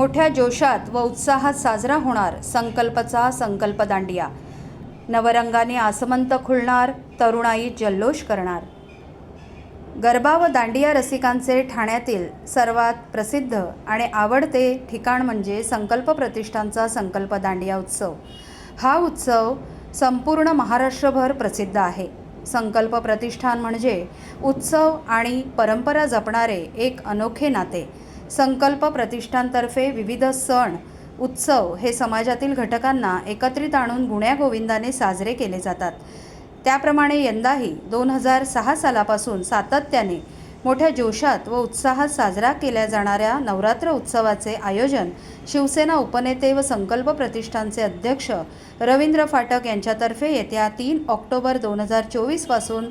मोठ्या जोशात व उत्साहात साजरा होणार संकल्पचा संकल्प दांडिया नवरंगाने आसमंत खुलणार तरुणाई जल्लोष करणार. गरबा व दांडिया रसिकांचे ठाण्यातील सर्वात प्रसिद्ध आणि आवडते ठिकाण म्हणजे संकल्प प्रतिष्ठानचा संकल्प दांडिया उत्सव. हा उत्सव संपूर्ण महाराष्ट्रभर प्रसिद्ध आहे. संकल्प प्रतिष्ठान म्हणजे उत्सव आणि परंपरा जपणारे एक अनोखे नाते. संकल्प प्रतिष्ठानतर्फे विविध सण उत्सव हे समाजातील घटकांना एकत्रित आणून गुण्यागोविंदाने साजरे केले जातात. त्याप्रमाणे यंदाही दोन हजार सहा सालापासून सातत्याने मोठ्या जोशात व उत्साहात साजरा केल्या जाणाऱ्या नवरात्र उत्सवाचे आयोजन शिवसेना उपनेते व संकल्प प्रतिष्ठानचे अध्यक्ष रवींद्र फाटक यांच्यातर्फे येत्या तीन ऑक्टोबर दोन हजार चोवीसपासून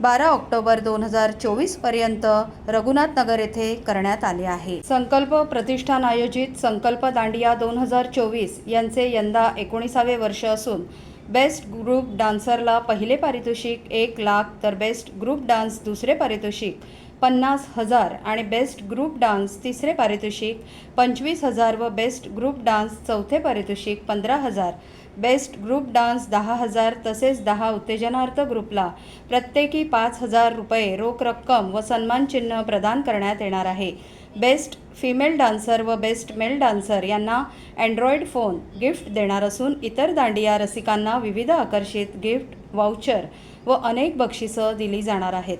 बारा ऑक्टोबर दोन हजार चोवीसपर्यंत रघुनाथ नगर येथे करण्यात आले आहे. संकल्प प्रतिष्ठान आयोजित संकल्प दांडिया दोन हजार चोवीस यांचे यंदा एकोणीसावे वर्ष असून बेस्ट ग्रुप डान्सरला पहिले पारितोषिक एक लाख तर बेस्ट ग्रुप डान्स दुसरे पारितोषिक पन्नास हजार आणि बेस्ट ग्रुप डान्स तिसरे पारितोषिक पंचवीस हजार व बेस्ट ग्रुप डान्स चौथे पारितोषिक पंधरा हजार. बेस्ट ग्रुप डान्स दहा हजार तसेच दहा उत्तेजनार्थ ग्रुपला प्रत्येकी पाच हजार रुपये रोख रक्कम व सन्मानचिन्ह प्रदान करण्यात येणार आहे. बेस्ट फिमेल डान्सर व बेस्ट मेल डान्सर यांना अँड्रॉइड फोन गिफ्ट देणार असून इतर दांडिया रसिकांना विविध आकर्षित गिफ्ट वाउचर व अनेक बक्षिसं दिली जाणार आहेत.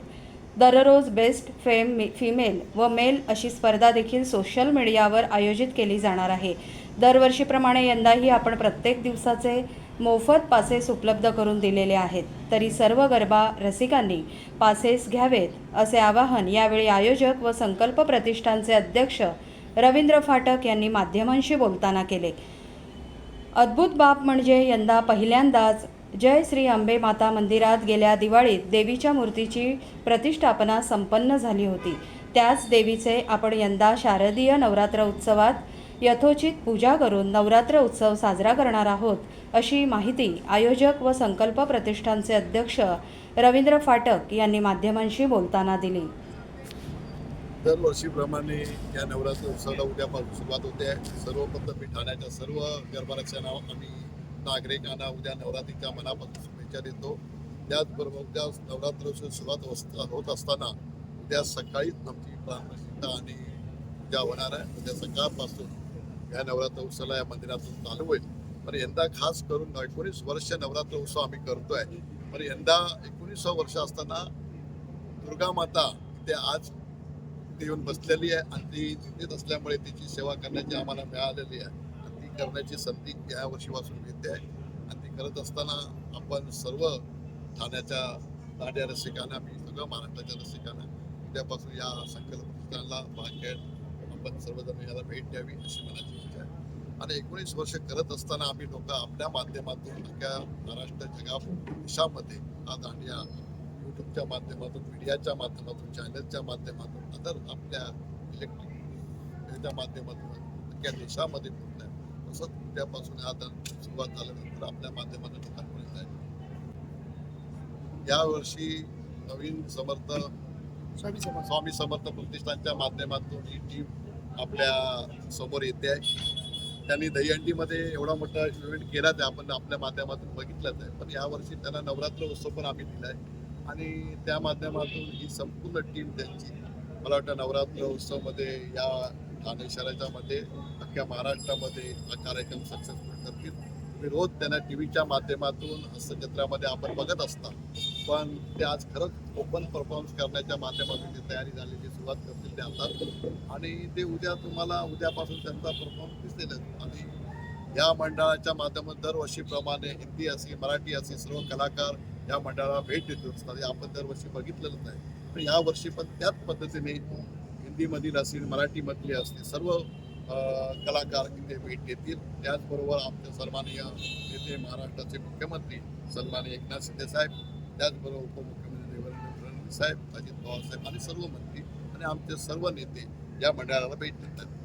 दररोज बेस्ट फेम फिमेल व मेल अशी स्पर्धा देखील सोशल मीडियावर आयोजित केली जाणार आहे. दरवर्षीप्रमाणे यंदाही आपण प्रत्येक दिवसाचे मोफत पासेस उपलब्ध करून दिलेले आहेत. तरी सर्व गरबा रसिकांनी पासेस घ्यावेत असे आवाहन यावेळी आयोजक व संकल्प प्रतिष्ठानचे अध्यक्ष रवींद्र फाटक यांनी माध्यमांशी बोलताना केले. अद्भुत बाब म्हणजे यंदा पहिल्यांदाच जय श्री अंबे माता मंदिरात गेल्या दिवाळीत देवीच्या मूर्तीची प्रतिष्ठापना संपन्न झाली होती. त्याच देवीचे आपण यंदा शारदीय नवरात्र उत्सवात यथोचित पूजा करून नवरात्र उत्सव साजरा करणार आहोत अशी माहिती आयोजक व संकल्प प्रतिष्ठानचे अध्यक्ष रवींद्र फाटक यांनी माध्यमांशी बोलताना दिली. दरवर्षीप्रमाणे या नवरात्र उत्सवाला उद्यापासून सुरुवात होते. सर्वप्रथम मी ठाण्याच्या सर्व गरबारक्षांना आम्ही नागरिकांना उद्या नवरात्रीच्या मनापासून शुभेच्छा देतो. त्याचबरोबर उद्या नवरात्र उत्सव सुरुवात होत असताना उद्या सकाळीच आमची प्राणप्रतिष्ठा आणि पूजा होणार आहे. उद्या सकाळपासून या नवरात्र उत्सवाला या मंदिरातून चालू होईल. पण यंदा खास करून एकोणीस वर्ष नवरात्र उत्सव आम्ही करतोय. पण यंदा एकोणीसावं वर्ष असताना दुर्गा माता ते आज येऊन बसलेली आहे. आणि ती तिथेच असल्यामुळे तिची सेवा करण्याची आम्हाला मिळालेली आहे. करण्याची संधी या वर्षीपासून मिळते आहे. आणि ती करत असताना आपण सर्व ठाण्याच्या दाड्या रसिकांना मी सगळ्या महाराष्ट्राच्या रसिकांना उद्यापासून या संकल्प प्रतिष्ठानला भाग घेत आपण सर्वजण याला भेट द्यावी अशी मनाची इच्छा आहे. आणि एकोणीस वर्ष करत असताना आम्ही लोक आपल्या माध्यमातून अख्ख्या महाराष्ट्र जगा देशामध्ये हा दांडिया यूट्यूबच्या माध्यमातून मीडियाच्या माध्यमातून चॅनलच्या माध्यमातून अदर आपल्या इलेक्ट्रिक माध्यमातून अख्ख्या देशामध्ये पोहोचलाय. तसंच उद्यापासून दर सुरुवात झाल्यानंतर आपल्या माध्यमातून लोकांपर्यंत जाईल. यावर्षी नवीन समर्थ स्वामी समर्थ. प्रतिष्ठानच्या माध्यमातून ही टीम आपल्यासमोर येते आहे. त्यांनी दहीहंडीमध्ये एवढा मोठा इव्हेंट केला ते आपण आपल्या माध्यमातून बघितलंच आहे. पण यावर्षी त्यांना नवरात्र उत्सव पण आम्ही दिलाय. आणि त्या माध्यमातून ही संपूर्ण टीम त्यांची मला वाटतं नवरात्र उत्सवमध्ये या ठाणे शहराच्या मध्ये अख्ख्या महाराष्ट्रामध्ये हा कार्यक्रम सक्सेसफुल करतील. तुम्ही रोज त्यांना टी व्हीच्या माध्यमातून हस्तचित्रामध्ये आपण बघत असता. पण ते आज खरंच ओपन परफॉर्मन्स करण्याच्या माध्यमातून जी तयारी झालेली सुरुवात करतील ते आता. आणि ते उद्या तुम्हाला उद्यापासून त्यांचा परफॉर्मन्स दिसेलच. आणि या मंडळाच्या माध्यमातून दरवर्षीप्रमाणे हिंदी असेल मराठी असे सर्व कलाकार या मंडळाला भेट देत असतात. आपण दरवर्षी बघितलेलंच आहे. पण या वर्षी पण त्याच पद्धतीने हिंदीमधील असतील मराठीमधले असतील सर्व कलाकार इथे भेट देतील त्याचबरोबर आमचे सन्माननीय नेते महाराष्ट्राचे मुख्यमंत्री सन्माननीय एकनाथ शिंदे साहेब त्याचबरोबर उपमुख्यमंत्री देवेंद्र फडणवीस साहेब अजित पवार साहेब आणि सर्व मंत्री आणि आमचे सर्व नेते या मंडळाला भेट देतात.